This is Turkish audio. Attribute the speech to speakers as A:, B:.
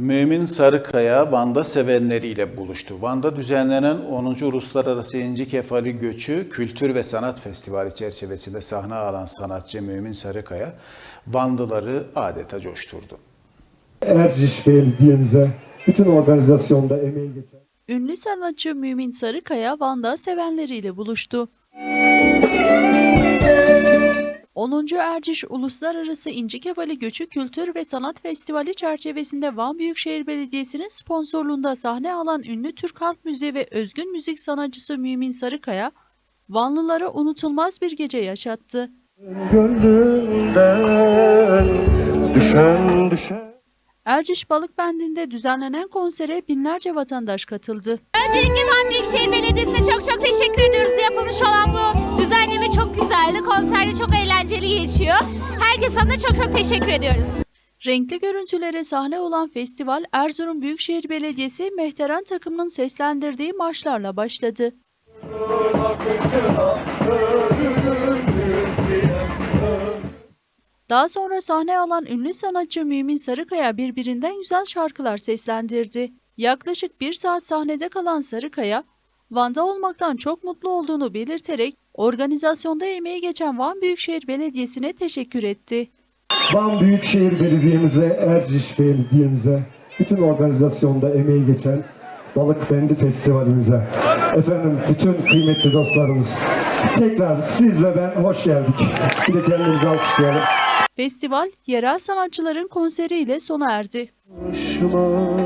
A: Mümin Sarıkaya Van'da sevenleriyle buluştu. Van'da düzenlenen 10. Uluslararası İnci Kefali Göçü Kültür ve Sanat Festivali çerçevesinde sahne alan sanatçı Mümin Sarıkaya, Vanlıları adeta coşturdu.
B: Erciş Belediye'mize, bütün organizasyonda emeği geçen
C: Ünlü sanatçı Mümin Sarıkaya Van'da sevenleriyle buluştu. 10. Erciş Uluslararası İnci Kefali Göçü Kültür ve Sanat Festivali çerçevesinde Van Büyükşehir Belediyesi'nin sponsorluğunda sahne alan ünlü Türk halk müziği ve özgün müzik sanatçısı Mümin Sarıkaya, Vanlılara unutulmaz bir gece yaşattı.
B: gönlümden düşen düşen
C: Erciş Balık Bendi'nde düzenlenen konsere binlerce vatandaş katıldı.
D: Öncelikle Van Büyükşehir Belediyesi'ne çok çok teşekkür ediyoruz. Yapılmış olan bu çok Konserde çok eğlenceli geçiyor. Herkese de çok çok teşekkür ediyoruz.
C: Renkli görüntülere sahne olan festival Erzurum Büyükşehir Belediyesi Mehteran takımının seslendirdiği marşlarla başladı. Daha sonra sahne alan ünlü sanatçı Mümin Sarıkaya birbirinden güzel şarkılar seslendirdi. Yaklaşık bir saat sahnede kalan Sarıkaya, Van'da olmaktan çok mutlu olduğunu belirterek organizasyonda emeği geçen Van Büyükşehir Belediyesi'ne teşekkür etti.
B: Van Büyükşehir Belediye'mize, Erciş Belediye'mize, bütün organizasyonda emeği geçen Balık Bendi Festivalimize, efendim bütün kıymetli dostlarımız, tekrar siz ve ben hoş geldik. Bir de kendimizi alkışlayalım.
C: Festival, yerel sanatçıların konseriyle sona erdi.
B: Başıma